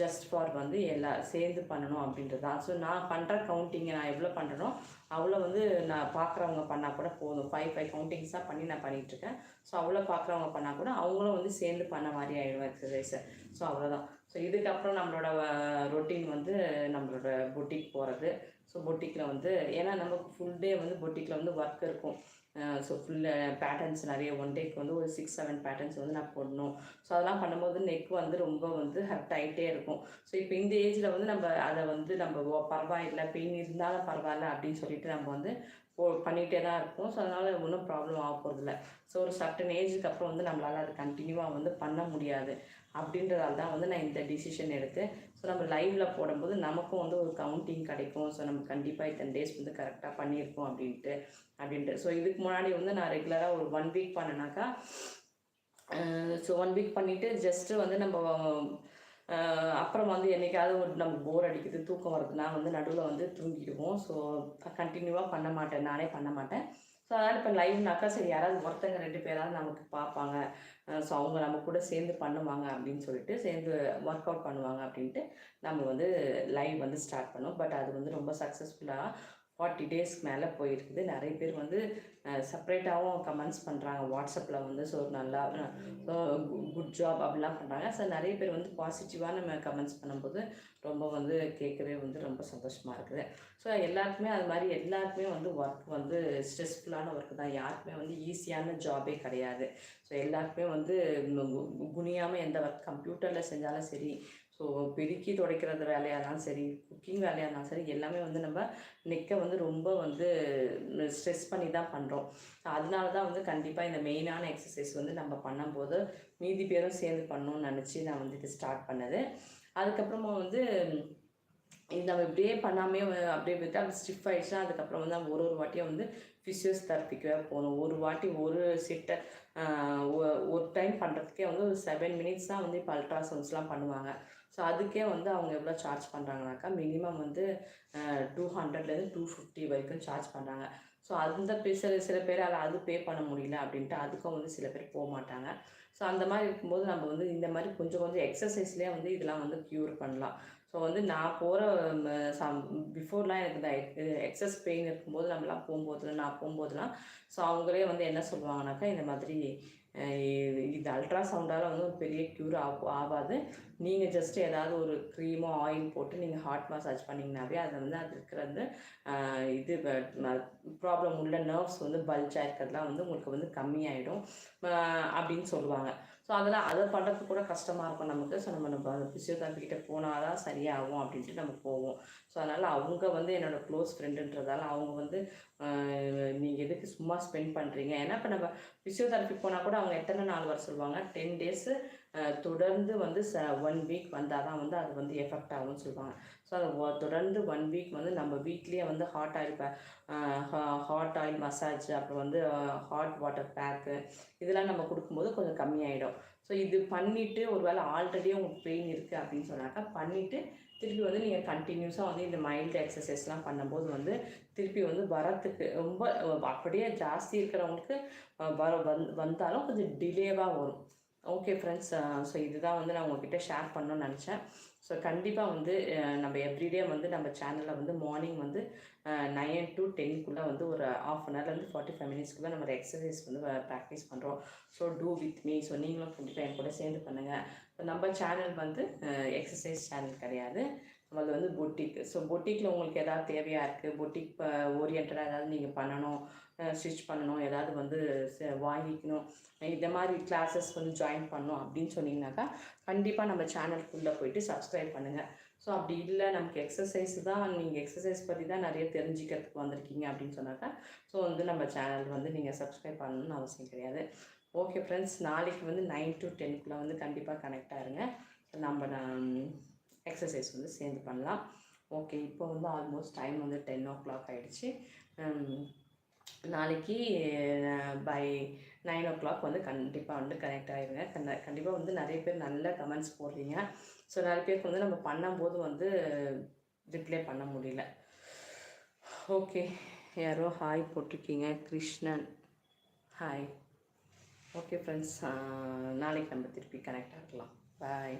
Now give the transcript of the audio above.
Just for வந்து எல்லா சேர்ந்து பண்ணணும் அப்படின்றது தான். ஸோ நான் பண்ணுற கவுண்டிங்கை நான் எவ்வளோ பண்ணுறனோ அவ்வளோ வந்து நான் பார்க்குறவங்க பண்ணால் கூட போதும். ஃபைவ் ஃபைவ் கவுண்டிங்ஸாக பண்ணி நான் பண்ணிகிட்ருக்கேன் ஸோ அவ்வளோ பார்க்குறவங்க பண்ணால் கூட அவங்களும் வந்து சேர்ந்து பண்ண மாதிரி ஆகிடும் எக்ஸசைஸை ஸோ அவ்வளோதான் ஸோ இதுக்கப்புறம் நம்மளோட ரொட்டீன் வந்து நம்மளோட பொட்டிக் போகிறது ஸோ பொட்டிக்கில் வந்து ஏன்னா நமக்கு ஃபுல் டே வந்து பொட்டிக்கில் வந்து ஒர்க் இருக்கும். ஸோ ஃபுல்லு பேட்டர்ன்ஸ் நிறைய ஒன் டேக்கு வந்து ஒரு சிக்ஸ் செவன் பேட்டர்ன்ஸ் வந்து நான் போடணும். ஸோ அதெல்லாம் பண்ணும்போது நெக் வந்து ரொம்ப வந்து ஹர்ட் ஆகிட்டே இருக்கும். ஸோ இப்போ இந்த ஏஜில் வந்து நம்ம அதை வந்து நம்ம பரவாயில்லை பெயின் இருந்தாலும் பரவாயில்ல அப்படின்னு சொல்லிட்டு நம்ம வந்து பண்ணிகிட்டே தான் இருப்போம் ஸோ அதனால் ஒன்றும் ப்ராப்ளம் ஆக போகிறதில்ல ஸோ ஒரு சர்டன் ஏஜுக்கு அப்புறம் வந்து நம்மளால் அதை கண்டினியூவாக வந்து பண்ண முடியாது. அப்படின்றதால தான் வந்து நான் இந்த டிசிஷன் எடுத்து ஸோ நம்ம லைவில் போடும்போது நமக்கும் வந்து ஒரு கவுண்டிங் கிடைக்கும். ஸோ நம்ம கண்டிப்பாக இத்தனை டேஸ் வந்து கரெக்டாக பண்ணியிருக்கோம் அப்படின்ட்டு அப்படின்ட்டு. ஸோ இதுக்கு முன்னாடி வந்து நான் ரெகுலராக ஒரு ஒன் வீக் பண்ணேனாக்கா ஸோ ஒன் வீக் பண்ணிவிட்டு ஜஸ்ட்டு வந்து நம்ம அப்புறம் வந்து என்னைக்காவது ஒரு நம்ம போர் அடிக்குது தூக்கம் வருதுன்னா வந்து நடுவில் வந்து தூங்கிடுவோம். ஸோ கண்டினியூவாக பண்ண மாட்டேன். நானே பண்ண மாட்டேன். ஸோ அதனால் இப்போ லைவ்னாக்கா சரி யாராவது ஒருத்தங்க ரெண்டு பேராவது நமக்கு பார்ப்பாங்க. ஸோ அவங்க நம்ம கூட சேர்ந்து பண்ணுவாங்க அப்படின்னு சொல்லிட்டு சேர்ந்து ஒர்க் அவுட் பண்ணுவாங்க அப்படின்ட்டு நம்ம வந்து லைவ் வந்து ஸ்டார்ட் பண்ணோம். பட் அது வந்து ரொம்ப சக்ஸஸ்ஃபுல்லாக ஃபார்ட்டி டேஸ்க்கு மேலே போயிருக்குது. நிறைய பேர் வந்து செப்ரேட்டாகவும் கமெண்ட்ஸ் பண்ணுறாங்க வாட்ஸ்அப்பில் வந்து ஸோ நல்லா குட் ஜாப் அப்படிலாம் பண்ணுறாங்க ஸோ நிறைய பேர் வந்து பாசிட்டிவாக நம்ம கமெண்ட்ஸ் பண்ணும்போது ரொம்ப வந்து கேட்கவே வந்து ரொம்ப சந்தோஷமாக இருக்குது. ஸோ எல்லாருக்குமே அது மாதிரி எல்லாருக்குமே வந்து ஒர்க் வந்து ஸ்ட்ரெஸ்ஃபுல்லான ஒர்க் தான். யாருக்குமே வந்து ஈஸியான ஜாபே கிடையாது. ஸோ எல்லாருக்குமே வந்து குனியாமல் எந்த ஒர்க் கம்ப்யூட்டரில் செஞ்சாலும் சரி ஸோ பெருக்கி துடைக்கிறது வேலையாக இருந்தாலும் சரி குக்கிங் வேலையாக இருந்தாலும் சரி எல்லாமே வந்து நம்ம நெக்கை வந்து ரொம்ப வந்து ஸ்ட்ரெஸ் பண்ணி தான் பண்ணுறோம் அதனால தான் வந்து கண்டிப்பாக இந்த மெயினான எக்ஸசைஸ் வந்து நம்ம பண்ணும்போது மீதி பேரும் சேர்ந்து பண்ணணும்னு நினச்சி நான் வந்து இது ஸ்டார்ட் பண்ணது. அதுக்கப்புறமா வந்து இது நம்ம இப்படியே பண்ணாமே அப்படியே போயிட்டு அப்படி ஸ்டிஃப் ஆயிடுச்சுன்னா அதுக்கப்புறம் வந்து நம்ம ஒரு ஒரு வாட்டியும் வந்து ஃபிசியோதெரப்பிக்கவே போகணும். ஒரு வாட்டி ஒரு சிட்டை ஒரு டைம் பண்ணுறதுக்கே வந்து ஒரு செவன் மினிட்ஸ் தான் வந்து இப்போ அல்ட்ராசவுண்ட்ஸ்லாம் பண்ணுவாங்க. ஸோ அதுக்கே வந்து அவங்க எவ்வளோ சார்ஜ் பண்ணுறாங்கனாக்கா மினிமம் வந்து டூ ஹண்ட்ரட்லேருந்து டூ ஃபிஃப்டி வரைக்கும் சார்ஜ் பண்ணுறாங்க ஸோ அந்த சில சில பேர் அதை அது பே பண்ண முடியல அப்படின்ட்டு அதுக்கும் வந்து சில பேர் போக மாட்டாங்க. ஸோ அந்த மாதிரி இருக்கும்போது நம்ம வந்து இந்த மாதிரி கொஞ்சம் கொஞ்சம் எக்ஸசைஸ்லேயே வந்து இதெல்லாம் வந்து க்யூர் பண்ணலாம். ஸோ வந்து நான் போகிற சம் பிஃபோர்லாம் எனக்கு இந்த எக்ஸஸ் பெயின் இருக்கும்போது நம்மளாம் போகும்போதுலாம் நான் போகும்போதுலாம் ஸோ அவங்களே வந்து என்ன சொல்லுவாங்கனாக்கா இந்த மாதிரி இது- அல்ட்ரா அல்ட்ராசவுண்டால் வந்து ஒரு பெரிய க்யூர் ஆகாது. நீங்கள் ஜஸ்ட் ஏதாவது ஒரு க்ரீமோ ஆயில் போட்டு நீங்கள் ஹார்ட் மசாஜ் பண்ணிங்கனாவே அதை வந்து அது இருக்கிறது அந்த இது ப்ராப்ளம் உள்ள நர்வ்ஸ் வந்து பல்ஜாக இருக்கிறதுலாம் வந்து உங்களுக்கு வந்து கம்மியாயிடும். அப்படின்னு சொல்லுவாங்க. ஸோ அதெல்லாம் அதை பண்ணுறதுக்கு கூட கஷ்டமாக இருக்கும் நமக்கு. ஸோ நம்ம நம்ம ஃபிசியோதெரப்பி கிட்ட போனால் தான் சரியாகும் அப்படின்ட்டு நம்ம போவோம். ஸோ அதனால் அவங்க வந்து என்னோட க்ளோஸ் ஃப்ரெண்டுன்றதால அவங்க வந்து நீங்கள் எதுக்கு சும்மா ஸ்பெண்ட் பண்ணுறீங்க ஏன்னா இப்போ நம்ம ஃபிசியோதெரப்பி போனால் கூட அவங்க எத்தனை நாள் வர சொல்லுவாங்க? டென் டேஸு தொடர்ந்து வந்து ச ஒன் வீக் வந்தால் தான் வந்து அது வந்து எஃபெக்ட் ஆகும்னு சொல்லுவாங்க. ஸோ அது தொடர்ந்து ஒன் வீக் வந்து நம்ம வீட்லேயே வந்து hot oil hot oil massage அப்புறம் வந்து ஹாட் வாட்டர் பேக்கு இதெல்லாம் நம்ம கொடுக்கும்போது கொஞ்சம் கம்மியாயிடும். ஸோ இது பண்ணிவிட்டு ஒரு வேளை ஆல்ரெடி உங்களுக்கு பெயின் இருக்குது அப்படின்னு சொன்னாக்கா பண்ணிவிட்டு திருப்பி வந்து நீங்கள் கண்டினியூஸாக வந்து இந்த மைல்டு எக்ஸசைஸ்லாம் பண்ணும்போது வந்து திருப்பி வந்து வரத்துக்கு ரொம்ப அப்படியே ஜாஸ்தி இருக்கிறவங்களுக்கு வர வந் வந்தாலும் கொஞ்சம் டிலேவாக வரும். ஓகே ஃப்ரெண்ட்ஸ் ஸோ இதுதான் வந்து நான் உங்ககிட்ட ஷேர் பண்ணணும்னு நினச்சேன். ஸோ கண்டிப்பாக வந்து நம்ம எவ்ரிடே வந்து நம்ம சேனலில் வந்து மார்னிங் வந்து நைன் டு டென்க்குள்ளே வந்து ஒரு ஆஃப் அன் ஹவர்லேருந்து ஃபார்ட்டி ஃபைவ் மினிட்ஸ்க்குள்ளே நம்ம எக்ஸசைஸ் வந்து ப்ராக்டிஸ் பண்ணுறோம் so do with me so நீங்களும் கண்டிப்பாக என் கூட சேர்ந்து பண்ணுங்கள் ஸோ நம்ம சேனல் வந்து எக்ஸசைஸ் சேனல் கிடையாது. நம்மளது வந்து பொட்டிக் ஸோ பொட்டிக்கில் உங்களுக்கு எதாவது தேவையாக இருக்குது பொட்டிக் ஓரியன்டாக ஏதாவது நீங்கள் பண்ணணும் ஸ்டிச் பண்ணணும் ஏதாவது வந்து வாங்கிக்கணும். இந்த மாதிரி கிளாஸஸ் வந்து ஜாயின் பண்ணணும் அப்படின்னு சொன்னீங்கன்னாக்கா கண்டிப்பாக நம்ம சேனலுக்குள்ளே போயிட்டு சப்ஸ்கிரைப் பண்ணுங்கள் ஸோ அப்படி இல்லை நமக்கு எக்ஸசைஸ் தான் நீங்கள் எக்ஸசைஸ் பற்றி தான் நிறைய தெரிஞ்சுக்கிறதுக்கு வந்திருக்கீங்க அப்படின்னு சொன்னாக்கா ஸோ வந்து நம்ம சேனல் வந்து நீங்கள் சப்ஸ்கிரைப் பண்ணணும்னு அவசியம் கிடையாது. ஓகே ஃப்ரெண்ட்ஸ் நாளைக்கு வந்து நைன் டு டென்க்குள்ளே வந்து கண்டிப்பாக கனெக்ட் ஆயிருங்க. நம்ம நான் எக்ஸசைஸ் வந்து சேர்ந்து பண்ணலாம். ஓகே இப்போ வந்து ஆல்மோஸ்ட் டைம் வந்து டென் ஓ கிளாக் ஆகிடுச்சு நாளைக்கு பை நைன் ஓ கிளாக் வந்து கண்டிப்பாக வந்து கனெக்ட் ஆகிருங்க கண்ட கண்டிப்பாக வந்து நிறைய பேர் நல்ல கமெண்ட்ஸ் போடுறீங்க. ஸோ நிறைய பேருக்கு வந்து நம்ம பண்ணும்போது வந்து ரிப்ளை பண்ண முடியல. ஓகே யாரோ ஹாய் போட்டிருக்கீங்க? கிருஷ்ணன். ஹாய் ஓகே ஃப்ரெண்ட்ஸ் நாளைக்கு நம்ம திருப்பி கனெக்ட் ஆகலாம் பாய்